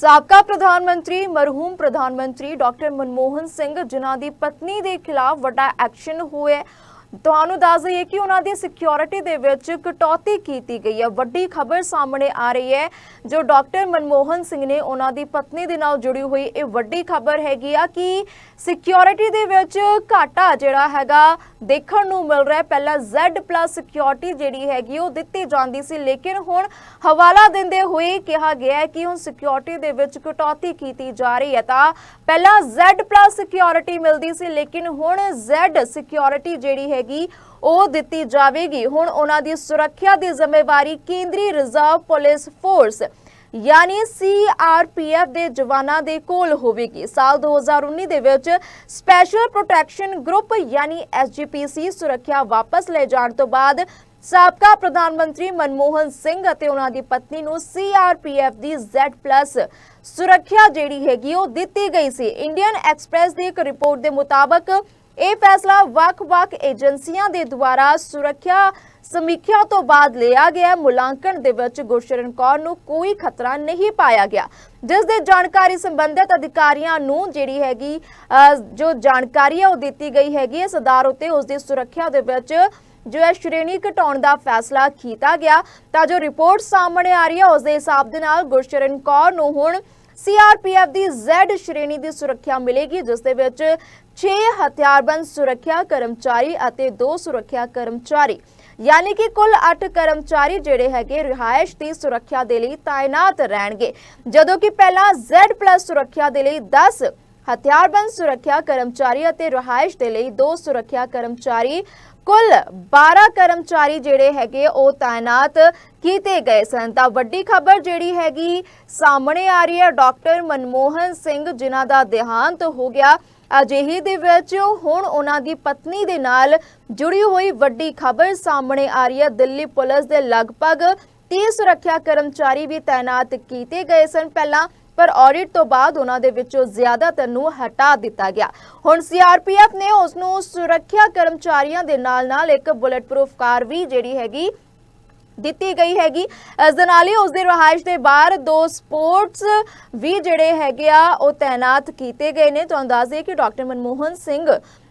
ਸਾਬਕਾ ਪ੍ਰਧਾਨ ਮੰਤਰੀ, ਮਰਹੂਮ ਪ੍ਰਧਾਨ ਮੰਤਰੀ ਡਾਕਟਰ ਮਨਮੋਹਨ ਸਿੰਘ, ਜਿਨ੍ਹਾਂ ਦੀ ਪਤਨੀ ਦੇ ਖਿਲਾਫ ਵੱਡਾ ਐਕਸ਼ਨ ਹੋਇਆ ਤੁਹਾਨੂੰ ਦੱਸ ਦਈਏ ਕਿ ਉਹਨਾਂ ਦੀ ਸਿਕਿਉਰਿਟੀ ਦੇ ਵਿੱਚ ਕਟੌਤੀ ਕੀਤੀ ਗਈ ਹੈ ਵੱਡੀ ਖਬਰ ਸਾਹਮਣੇ ਆ ਰਹੀ ਹੈ, ਜੋ ਡਾਕਟਰ ਮਨਮੋਹਨ ਸਿੰਘ ਨੇ ਉਹਨਾਂ ਦੀ ਪਤਨੀ ਦੇ ਨਾਲ ਜੁੜੀ ਹੋਈ ਇਹ ਵੱਡੀ ਖਬਰ ਹੈਗੀ ਆ ਕਿ ਸਿਕਿਉਰਿਟੀ ਦੇ ਵਿੱਚ ਘਾਟਾ ਜਿਹੜਾ ਹੈਗਾ ਦੇਖਣ ਨੂੰ ਮਿਲ ਰਿਹਾ ਹੈ। ਪਹਿਲਾਂ Z+ ਸਿਕਿਉਰਿਟੀ ਜਿਹੜੀ ਹੈਗੀ ਉਹ ਦਿੱਤੀ ਜਾਂਦੀ ਸੀ, ਲੇਕਿਨ ਹੁਣ ਹਵਾਲਾ ਦਿੰਦੇ ਹੋਏ ਕਿਹਾ ਗਿਆ ਹੈ ਕਿ ਹੁਣ ਸਿਕਿਉਰਿਟੀ ਦੇ ਵਿੱਚ ਕਟੌਤੀ ਕੀਤੀ ਜਾ ਰਹੀ ਹੈ ਤਾਂ ਪਹਿਲਾਂ Z+ ਸਿਕਿਉਰਿਟੀ ਮਿਲਦੀ ਸੀ, ਲੇਕਿਨ ਹੁਣ Z ਸਿਕਿਉਰਿਟੀ ਜਿਹੜੀ ਹੈ ਹੈਗੀ ਉਹ ਦਿੱਤੀ ਜਾਵੇਗੀ। ਹੁਣ ਉਹਨਾਂ ਦੀ ਸੁਰੱਖਿਆ ਦੀ ਜ਼ਿੰਮੇਵਾਰੀ ਕੇਂਦਰੀ ਰਿਜ਼ਰਵ ਪੁਲਿਸ ਫੋਰਸ, ਯਾਨੀ ਸੀਆਰਪੀਐਫ ਦੇ ਜਵਾਨਾਂ ਦੇ ਕੋਲ ਹੋਵੇਗੀ। ਸਾਲ 2019 ਦੇ ਵਿੱਚ ਸਪੈਸ਼ਲ ਪ੍ਰੋਟੈਕਸ਼ਨ ਗਰੁੱਪ, ਯਾਨੀ ਐਸਜੀਪੀਸੀ ਸੁਰੱਖਿਆ ਵਾਪਸ ਲੈ ਜਾਣ ਤੋਂ ਬਾਅਦ ਸਾਬਕਾ ਪ੍ਰਧਾਨ ਮੰਤਰੀ ਮਨਮੋਹਨ ਸਿੰਘ ਅਤੇ ਉਹਨਾਂ ਦੀ ਪਤਨੀ ਨੂੰ ਸੀਆਰਪੀਐਫ ਦੀ Z+ ਸੁਰੱਖਿਆ ਜਿਹੜੀ ਹੈਗੀ ਉਹ ਦਿੱਤੀ ਗਈ ਸੀ। ਇੰਡੀਅਨ ਐਕਸਪ੍ਰੈਸ ਦੀ ਇੱਕ ਰਿਪੋਰਟ ਦੇ ਮੁਤਾਬਕ ਇਹ ਫੈਸਲਾ ਵੱਖ-ਵੱਖ ਏਜੰਸੀਆਂ ਦੇ ਦੁਆਰਾ ਸੁਰੱਖਿਆ ਸਮੀਖਿਆ ਤੋਂ ਬਾਅਦ ਲਿਆ ਗਿਆ। ਮੁਲਾਂਕਣ ਦੇ ਵਿੱਚ ਗੁਰਸ਼ਰਨ ਕੌਰ ਨੂੰ ਕੋਈ ਖਤਰਾ ਨਹੀਂ ਪਾਇਆ ਗਿਆ। ਜਿਸ ਦੇ ਜਾਣਕਾਰੀ ਸੰਬੰਧਿਤ ਅਧਿਕਾਰੀਆਂ ਨੂੰ ਜਿਹੜੀ ਹੈਗੀ ਜੋ ਜਾਣਕਾਰੀ ਹੈ ਉਹ ਦਿੱਤੀ ਗਈ ਹੈਗੀ ਇਸ ਆਧਾਰ ਉਤੇ ਉਸ ਦੀ ਸੁਰੱਖਿਆ ਦੇ ਵਿੱਚ ਜੋ ਹੈ ਸ਼੍ਰੇਣੀ ਘਟਾਉਣ ਦਾ ਫੈਸਲਾ ਕੀਤਾ ਗਿਆ। ਤਾਂ ਜੋ ਰਿਪੋਰਟ ਸਾਹਮਣੇ ਆ ਰਹੀ ਹੈ, ਉਸ ਦੇ ਹਿਸਾਬ ਦੇ ਨਾਲ ਗੁਰਸ਼ਰਨ ਕੌਰ ਨੂੰ ਹੁਣ ਸੀਆਰਪੀਐਫ ਦੀ Z ਸ਼੍ਰੇਣੀ ਦੀ ਸੁਰੱਖਿਆ ਮਿਲੇਗੀ, ਜਿਸ ਦੇ ਵਿੱਚ 6 ਹਥਿਆਰਬੰਦ ਸੁਰੱਖਿਆ ਕਰਮਚਾਰੀ ਅਤੇ 2 ਸੁਰੱਖਿਆ ਕਰਮਚਾਰੀ, ਯਾਨੀ ਕਿ ਕੁੱਲ 8 ਕਰਮਚਾਰੀ ਜਿਹੜੇ ਹੈਗੇ ਰਿਹਾਇਸ਼ ਦੀ ਸੁਰੱਖਿਆ ਦੇ ਲਈ ਤਾਇਨਾਤ ਰਹਿਣਗੇ। ਜਦੋਂ ਕਿ ਪਹਿਲਾਂ Z+ ਸੁਰੱਖਿਆ ਦੇ ਲਈ 10 ਹਥਿਆਰਬੰਦ ਸੁਰੱਖਿਆ ਕਰਮਚਾਰੀ ਅਤੇ ਰਿਹਾਇਸ਼ ਦੇ ਲਈ 2 ਸੁਰੱਖਿਆ ਕਰਮਚਾਰੀ, ਕੁੱਲ 12 ਕਰਮਚਾਰੀ ਜਿਹੜੇ ਹੈਗੇ ਉਹ ਤਾਇਨਾਤ ਕੀਤੇ ਗਏ ਸਨ। ਤਾਂ ਵੱਡੀ ਖਬਰ ਜਿਹੜੀ ਹੈਗੀ, ਸਾਹਮਣੇ ਆ ਰਹੀ ਹੈ, ਡਾਕਟਰ ਮਨਮੋਹਨ ਸਿੰਘ, ਜਿਨ੍ਹਾਂ ਦਾ ਦੇਹਾਂਤ ਹੋ ਗਿਆ। ਅਜਿਹੀ ਦੇ ਵਿੱਚ ਹੁਣ ਉਹਨਾਂ ਦੀ ਪਤਨੀ ਦੇ ਨਾਲ ਜੁੜੀ ਹੋਈ ਵੱਡੀ ਖਬਰ ਸਾਹਮਣੇ ਆ ਰਹੀ ਹੈ। ਦਿੱਲੀ ਪੁਲਿਸ ਦੇ ਲਗਭਗ 30 ਸੁਰੱਖਿਆ ਕਰਮਚਾਰੀ ਵੀ ਤਾਇਨਾਤ ਕੀਤੇ ਗਏ ਸਨ ਪਹਿਲਾਂ, ਪਰ ਆਡਿਟ ਤੋਂ ਬਾਅਦ ਉਹਨਾਂ ਦੇ ਵਿੱਚੋਂ ਜ਼ਿਆਦਾਤਰ ਨੂੰ ਹਟਾ ਦਿੱਤਾ ਗਿਆ। ਹੁਣ ਸੀਆਰਪੀਐਫ ਨੇ ਉਸ ਨੂੰ ਸੁਰੱਖਿਆ ਕਰਮਚਾਰੀਆਂ ਦੇ ਨਾਲ-ਨਾਲ ਇੱਕ ਬੁਲੇਟ ਪ੍ਰੂਫ ਕਾਰ ਵੀ ਜਿਹੜੀ ਹੈਗੀ ਦਿੱਤੀ ਗਈ ਹੈਗੀ। ਇਸ ਦੇ ਨਾਲ ਹੀ ਉਸ ਦੇ ਰਹਾਇਸ਼ ਦੇ ਬਾਹਰ ਦੋ ਸਪੋਰਟਸ ਵੀ ਜਿਹੜੇ ਹੈਗੇ ਆ, ਉਹ ਤਾਇਨਾਤ ਕੀਤੇ ਗਏ ਨੇ। ਤੁਹਾਨੂੰ ਦੱਸ ਦਈਏ ਕਿ ਡਾਕਟਰ ਮਨਮੋਹਨ ਸਿੰਘ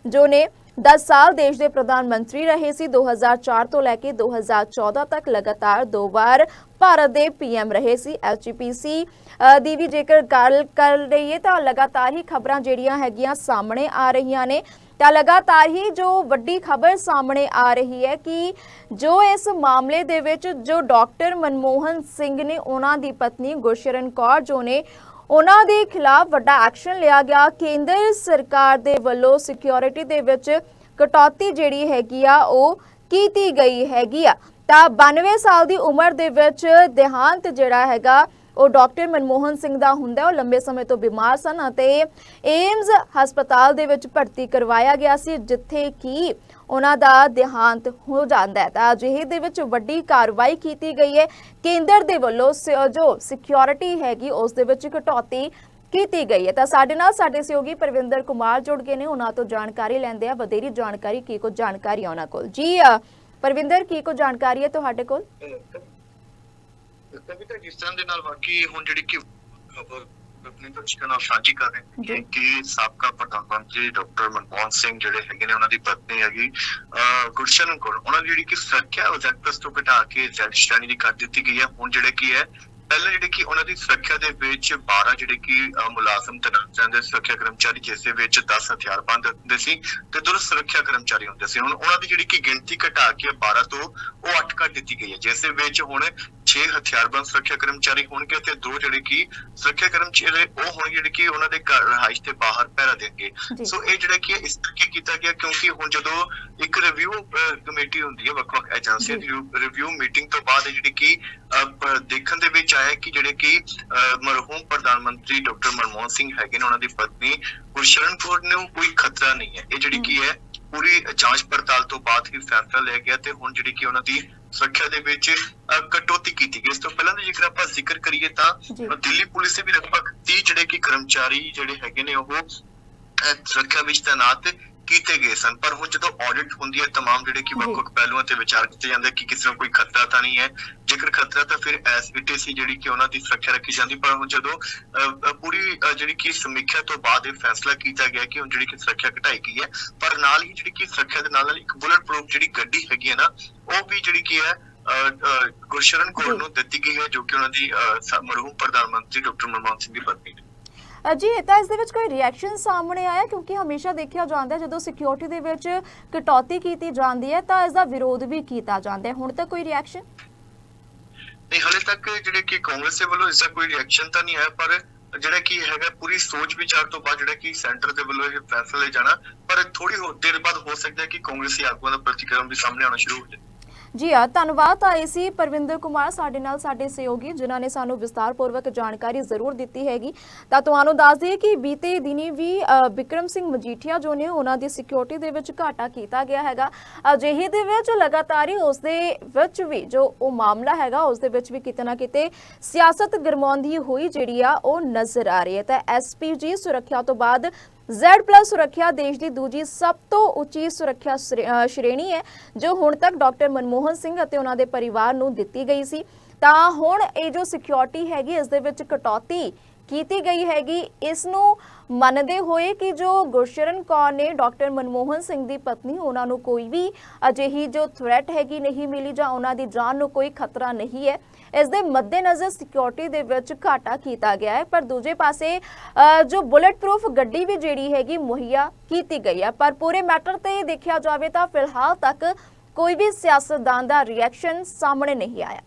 ਜੋ ਨੇ 10 ਸਾਲ ਦੇਸ਼ ਦੇ ਪ੍ਰਧਾਨ ਮੰਤਰੀ ਰਹੇ ਸੀ। 2004 ਤੋਂ ਲੈ ਕੇ 2014 ਤੱਕ ਲਗਾਤਾਰ ਦੋ ਵਾਰ ਭਾਰਤ ਦੇ ਪੀਐਮ ਰਹੇ ਸੀ ਐਚਪੀਸੀ ਦੀ ਵੀ ਜੇਕਰ ਗੱਲ ਕਰ ਲਈਏ ਤਾਂ ਲਗਾਤਾਰ ਹੀ ਖਬਰਾਂ ਜਿਹੜੀਆਂ ਹੈਗੀਆਂ ਸਾਹਮਣੇ ਆ ਰਹੀਆਂ ਨੇ। ਤਾਂ ਲਗਾਤਾਰ ਹੀ ਜੋ ਵੱਡੀ ਖਬਰ ਸਾਹਮਣੇ ਆ ਰਹੀ ਹੈ ਕਿ ਜੋ ਇਸ ਮਾਮਲੇ ਦੇ ਵਿੱਚ ਜੋ ਡਾਕਟਰ ਮਨਮੋਹਨ ਸਿੰਘ ਨੇ ਉਹਨਾਂ ਦੀ ਪਤਨੀ ਗੁਰਸ਼ਰਨ ਕੌਰ ਜੋ ਨੇ ਉਹਨਾਂ ਦੇ ਖਿਲਾਫ ਵੱਡਾ ਐਕਸ਼ਨ ਲਿਆ ਗਿਆ। ਕੇਂਦਰ ਸਰਕਾਰ ਦੇ ਵੱਲੋਂ ਸਿਕਿਉਰਿਟੀ ਦੇ ਵਿੱਚ ਕਟੌਤੀ ਜਿਹੜੀ ਹੈਗੀ ਆ, ਉਹ ਕੀਤੀ ਗਈ ਹੈਗੀ ਆ। ਤਾਂ 92 ਸਾਲ ਦੀ ਉਮਰ ਦੇ ਵਿੱਚ ਦੇਹਾਂਤ ਜਿਹੜਾ ਹੈਗਾ, ਉਹ ਡਾਕਟਰ ਮਨਮੋਹਨ ਸਿੰਘ ਦਾ ਹੁੰਦਾ। ਉਹ ਲੰਬੇ ਸਮੇਂ ਤੋਂ ਬਿਮਾਰ ਸਨ ਅਤੇ ਏਮਜ਼ ਹਸਪਤਾਲ ਦੇ ਵਿੱਚ ਭਰਤੀ ਕਰਵਾਇਆ ਗਿਆ ਸੀ, ਜਿੱਥੇ ਕਿ ਉਹਨਾਂ ਦਾ ਦੇਹਾਂਤ ਹੋ ਜਾਂਦਾ ਹੈ। ਤਾਂ ਅਜਿਹੇ ਦੇ ਵਿੱਚ ਵੱਡੀ ਕਾਰਵਾਈ ਕੀਤੀ ਗਈ ਹੈ। ਕੇਂਦਰ ਦੇ ਵੱਲੋਂ ਜੋ ਸਿਕਿਉਰਿਟੀ ਹੈਗੀ ਉਸ ਦੇ ਵਿੱਚ ਕਟੌਤੀ ਕੀਤੀ ਗਈ ਹੈ। ਤਾਂ ਸਾਡੇ ਨਾਲ ਸਾਡੇ ਸਹਿਯੋਗੀ ਪ੍ਰਵਿੰਦਰ ਕੁਮਾਰ ਜੁੜ ਗਏ ਨੇ। ਉਹਨਾਂ ਤੋਂ ਜਾਣਕਾਰੀ ਲੈਂਦੇ ਆ ਵਧੇਰੀ ਜਾਣਕਾਰੀ ਕੀ ਕੁਝ ਜਾਣਕਾਰੀ ਆ ਉਹਨਾਂ ਕੋਲ? ਜੀ ਅ, ਪ੍ਰਵਿੰਦਰ ਕੀ ਕੁਝ ਜਾਣਕਾਰੀ ਹੈ ਤੁਹਾਡੇ ਕੋਲ? ਕਵਿਤਾ ਜਿਸ ਤਰ੍ਹਾਂ ਦੇ ਨਾਲ ਵਾਕਈ ਹੁਣ ਜਿਹੜੀ ਕਿ ਆਪਣੇ ਦਰਸ਼ਕਾਂ ਨਾਲ ਸਾਂਝੀ ਕਰ ਰਹੇ। ਹਾਂ ਕਿ ਸਾਬਕਾ ਪ੍ਰਧਾਨ ਮੰਤਰੀ ਡਾਕਟਰ ਮਨਮੋਹਨ ਸਿੰਘ ਜਿਹੜੇ ਹੈਗੇ ਨੇ ਉਹਨਾਂ ਦੀ ਪਤਨੀ ਹੈਗੀ ਅਹ ਗੁਰਸ਼ਰਨ ਕੌਰ। ਉਹਨਾਂ ਦੀ ਜਿਹੜੀ ਕਿ ਸੁਰੱਖਿਆ ਉਹ Z+ ਤੋਂ ਘਟਾ ਕੇ Z ਸ਼੍ਰੇਣੀ ਦੀ ਕਰ ਦਿੱਤੀ ਗਈ ਹੈ। ਹੁਣ ਜਿਹੜੇ ਕੀ ਹੈ ਪਹਿਲਾਂ ਜਿਹੜੇ ਕਿ ਉਹਨਾਂ ਦੀ ਸੁਰੱਖਿਆ ਦੇ ਵਿੱਚ 12 ਜਿਹੜੇ ਕਿ ਮੁਲਾਜ਼ਮ ਤੈਨਾਤ ਰਹਿੰਦੇ ਸੁਰੱਖਿਆ ਕਰਮਚਾਰੀ ਜਿਸ ਦੇ ਵਿੱਚ 10 ਹਥਿਆਰਬੰਦ ਹੁੰਦੇ ਸੀ ਤੇ ਦੋ ਸੁਰੱਖਿਆ ਕਰਮਚਾਰੀ ਹੁੰਦੇ ਸੀ। ਹੁਣ ਉਹਨਾਂ ਦੀ ਜਿਹੜੀ ਕਿ ਗਿਣਤੀ ਘਟਾ ਕੇ 12 ਤੋਂ ਉਹ 8 ਕਰ ਦਿੱਤੀ ਗਈ ਹੈ ਜਿਸ ਦੇ ਵਿੱਚ ਹੁਣ 6 ਹਥਿਆਰਬੰਦ ਸੁਰੱਖਿਆ ਕਰਮਚਾਰੀ ਹੋਣਗੇ ਤੇ ਦੋ ਜਿਹੜੇ ਕਿ ਸੁਰੱਖਿਆ ਕਰਮਚਾਰੀ ਉਹ ਹੋਣਗੇ ਜਿਹੜੇ ਕਿ ਉਹਨਾਂ ਦੇ ਘਰ ਰਿਹਾਇਸ਼ ਦੇ ਬਾਹਰ ਪਹਿਰਾ ਦੇਣਗੇ। ਸੋ ਇਹ ਜਿਹੜਾ ਕਿ ਇਸ ਕਰਕੇ ਕੀਤਾ ਗਿਆ ਕਿਉਂਕਿ ਹੁਣ ਜਦੋਂ ਇੱਕ ਰਿਵਿਊ ਕਮੇਟੀ ਹੁੰਦੀ ਹੈ ਵੱਖ-ਵੱਖ ਏਜੰਸੀਆਂ ਦੀ ਰਿਵਿਊ ਮੀਟਿੰਗ ਤੋਂ ਬਾਅਦ ਜਿਹੜੀ ਕਿ ਦੇਖਣ ਦੇ ਵਿੱਚ ਆਇਆ ਕਿ ਜਿਹੜੇ ਕਿ ਮਰਹੂਮ ਪ੍ਰਧਾਨ ਮੰਤਰੀ ਡਾਕਟਰ ਮਨਮੋਹਨ ਸਿੰਘ ਹੈਗੇ ਨੇ ਉਹਨਾਂ ਦੀ ਪਤਨੀ ਗੁਰਸ਼ਰਨ ਕੌਰ ਨੂੰ ਕੋਈ ਖਤਰਾ ਨਹੀਂ ਹੈ। ਇਹ ਜਿਹੜੀ ਕੀ ਹੈ ਪੂਰੀ ਜਾਂਚ ਪੜਤਾਲ ਤੋਂ ਬਾਅਦ ਹੀ ਫੈਸਲਾ ਲਿਆ ਗਿਆ ਤੇ ਹੁਣ ਜਿਹੜੀ ਕਿ ਉਹਨਾਂ ਦੀ ਸੁਰੱਖਿਆ ਦੇ ਵਿੱਚ ਕਟੌਤੀ ਕੀਤੀ ਗਈ। ਇਸ ਤੋਂ ਪਹਿਲਾਂ ਜੇਕਰ ਆਪਾਂ ਜ਼ਿਕਰ ਕਰੀਏ ਤਾਂ ਦਿੱਲੀ ਪੁਲਿਸ ਦੇ ਵੀ ਲਗਭਗ 30 ਜਿਹੜੇ ਕਿ ਕਰਮਚਾਰੀ ਜਿਹੜੇ ਹੈਗੇ ਨੇ ਉਹ ਸੁਰੱਖਿਆ ਵਿੱਚ ਤਾਇਨਾਤ ਕੀਤੇ ਗਏ ਸਨ ਪਰ ਹੁਣ ਜਦੋਂ ਆਡਿਟ ਹੁੰਦੀ ਹੈ तमाम ਜਿਹੜੇ ਕਿ ਵੱਖ-ਵੱਖ ਪਹਿਲੂਆਂ ਤੇ ਵਿਚਾਰ ਕੀਤੇ ਜਾਂਦੇ ਕਿ ਕਿਸੇ ਨੂੰ ਕੋਈ ਖਤਰਾ ਤਾਂ ਨਹੀਂ ਹੈ ਜੇਕਰ ਖਤਰਾ ਤਾਂ ਫਿਰ ਐਸ ਇਟ ਸੀ ਜਿਹੜੀ ਕਿ ਉਹਨਾਂ ਦੀ ਸੁਰੱਖਿਆ ਰੱਖੀ ਜਾਂਦੀ ਪਰ ਹੁਣ ਜਦੋਂ ਅਹ, ਅਹ, ਪੂਰੀ ਅਹ, ਜਿਹੜੀ ਕਿ ਸਮੀਖਿਆ ਤੋਂ ਬਾਅਦ ਇਹ ਫੈਸਲਾ ਕੀਤਾ ਗਿਆ ਕਿ ਹੁਣ ਜਿਹੜੀ ਕਿ ਸੁਰੱਖਿਆ ਘਟਾਈ ਗਈ ਹੈ ਪਰ ਨਾਲ ਹੀ ਜਿਹੜੀ ਕਿ ਸੁਰੱਖਿਆ ਦੇ ਨਾਲ ਨਾਲ ਇੱਕ ਬੁਲਟ ਪ੍ਰੂਫ ਜਿਹੜੀ ਗੱਡੀ ਹੈਗੀ ਹੈ ਨਾ ਉਹ ਵੀ ਜਿਹੜੀ ਕੀ ਹੈ ਅਹ, ਅਹ, ਗੁਰਸ਼ਰਨ ਕੌਰ ਜੀ। ਨੂੰ ਦਿੱਤੀ ਗਈ ਹੈ ਜੋ ਕਿ ਉਹਨਾਂ ਦੀ ਅਹ, ਸ- ਮਰਹੂਮ ਪ੍ਰਧਾਨ ਮੰਤਰੀ ਡਾਕਟਰ ਮਨਮੋਹਨ ਸਿੰਘ ਦੀ ਪਤਨੀ ਹੈ ਅ, ਜੀ, ਤਾਂ ਇਸ ਦੇ ਵਿੱਚ ਕੋਈ ਰਿਐਕਸ਼ਨ ਸਾਹਮਣੇ ਆਇਆ? ਕਿਉਂਕਿ ਹਮੇਸ਼ਾ ਦੇਖਿਆ ਜਾਂਦਾ ਹੈ, ਜਦੋਂ ਸਿਕਿਉਰਿਟੀ ਦੇ ਵਿੱਚ ਕਟੌਤੀ ਕੀਤੀ ਜਾਂਦੀ ਹੈ, ਤਾਂ ਇਸ ਦਾ ਵਿਰੋਧ ਵੀ ਕੀਤਾ ਜਾਂਦਾ ਹੈ। ਹੁਣ ਤੱਕ ਕੋਈ ਰਿਐਕਸ਼ਨ ਨਹੀਂ, ਹਲੇ ਤੱਕ ਜਿਹੜੇ ਕਿ ਕਾਂਗਰਸ ਦੇ ਵੱਲੋਂ ਇਸ ਦਾ ਕੋਈ ਰਿਐਕਸ਼ਨ ਤਾਂ ਨਹੀਂ ਆਇਆ, ਪਰ ਜਿਹੜਾ ਕੀ ਹੈਗਾ ਪੂਰੀ ਸੋਚ ਵਿਚਾਰ ਤੋਂ ਬਾਅਦ ਜਿਹੜਾ ਕਿ ਸੈਂਟਰ ਦੇ ਵੱਲੋਂ ਇਹ ਫੈਸਲਾ ਲਿਆ ਜਾਣਾ, ਪਰ ਥੋੜੀ ਦੇਰ ਬਾਅਦ ਹੋ ਸਕਦਾ ਹੈ ਕਿ ਕਾਂਗਰਸੀ ਆਗੂਆਂ ਦਾ ਪ੍ਰਤੀਕਰਮ ਵੀ ਸਾਹਮਣੇ ਆਉਣਾ ਸ਼ੁਰੂ ਹੋ ਜਾਏ। ਜੀ ਆ ਧੰਨਵਾਦ ਤਾਂ ਇਹ ਸੀ ਪਰਵਿੰਦਰ ਕੁਮਾਰ ਸਾਡੇ ਨਾਲ ਸਾਡੇ ਸਹਿਯੋਗੀ ਜਿਨ੍ਹਾਂ ਨੇ ਸਾਨੂੰ ਵਿਸਤਾਰਪੂਰਵਕ ਜਾਣਕਾਰੀ ਜ਼ਰੂਰ ਦਿੱਤੀ ਹੈਗੀ। ਤਾਂ ਤੁਹਾਨੂੰ ਦੱਸ ਦਈਏ ਕਿ ਬੀਤੇ ਦਿਨੀ ਵੀ ਅ, ਬਿਕਰਮ ਸਿੰਘ ਮਜੀਠੀਆ ਜੋ ਨੇ ਉਹਨਾਂ ਦੀ ਸਿਕਿਉਰਿਟੀ ਦੇ ਵਿੱਚ ਘਾਟਾ ਕੀਤਾ ਗਿਆ ਹੈਗਾ। ਅਜਿਹੇ ਦੇ ਵਿੱਚ ਲਗਾਤਾਰ ਹੀ ਉਸ ਦੇ ਵਿੱਚ ਵੀ ਜੋ ਉਹ ਮਾਮਲਾ ਹੈਗਾ ਉਸ ਦੇ ਵਿੱਚ ਵੀ ਕਿਤੇ ਨਾ ਕਿਤੇ ਸਿਆਸਤ ਗਰਮਾਉਂਦੀ ਹੋਈ ਜਿਹੜੀ ਆ ਉਹ ਨਜ਼ਰ ਆ ਰਹੀ ਹੈ। ਤਾਂ ਐਸਪੀਜੀ ਸੁਰੱਖਿਆ ਤੋਂ ਬਾਅਦ Z+ ਸੁਰੱਖਿਆ ਦੇਸ਼ ਦੀ ਦੂਜੀ ਸਭ ਤੋਂ ਉੱਚੀ ਸੁਰੱਖਿਆ ਸ਼੍ਰੇ- ਸ਼੍ਰੇਣੀ ਹੈ, ਜੋ ਹੁਣ ਤੱਕ ਡਾਕਟਰ ਮਨਮੋਹਨ ਸਿੰਘ ਅਤੇ ਉਹਨਾਂ ਦੇ ਪਰਿਵਾਰ ਨੂੰ ਦਿੱਤੀ ਗਈ ਸੀ। ਤਾਂ ਹੁਣ ਇਹ ਜੋ ਸਿਕਿਉਰਿਟੀ ਹੈਗੀ, ਇਸ ਦੇ ਵਿੱਚ ਕਟੌਤੀ ਕੀਤੀ ਗਈ ਹੈਗੀ। ਇਸ ਨੂੰ ਮੰਨਦੇ ਹੋਏ ਕਿ ਜੋ ਗੁਰਸ਼ਰਨ ਕੌਰ ਨੇ ਡਾਕਟਰ ਮਨਮੋਹਨ ਸਿੰਘ ਦੀ ਪਤਨੀ, ਉਹਨਾਂ ਨੂੰ ਕੋਈ ਵੀ ਅਜਿਹੀ ਜੋ ਥ੍ਰੈਟ ਹੈਗੀ ਨਹੀਂ ਮਿਲੀ ਜਾਂ ਉਹਨਾਂ ਦੀ ਜਾਨ ਨੂੰ ਕੋਈ ਖਤਰਾ ਨਹੀਂ ਹੈ, ਇਸ ਦੇ ਮੱਦੇਨਜ਼ਰ ਸਿਕਿਉਰਿਟੀ ਦੇ ਵਿੱਚ ਘਾਟਾ ਕੀਤਾ ਗਿਆ ਹੈ। ਪਰ ਦੂਜੇ ਪਾਸੇ ਜੋ ਬੁਲੇਟ ਪ੍ਰੂਫ ਗੱਡੀ ਵੀ ਜਿਹੜੀ ਹੈਗੀ, ਮੁਹੱਈਆ ਕੀਤੀ ਗਈ ਹੈ। ਪਰ ਪੂਰੇ ਮੈਟਰ ਤੇ ਦੇਖਿਆ ਜਾਵੇ ਤਾਂ ਫਿਲਹਾਲ ਤੱਕ ਕੋਈ ਵੀ ਸਿਆਸਤਦਾਨ ਦਾ ਰਿਐਕਸ਼ਨ ਸਾਹਮਣੇ ਨਹੀਂ ਆਇਆ।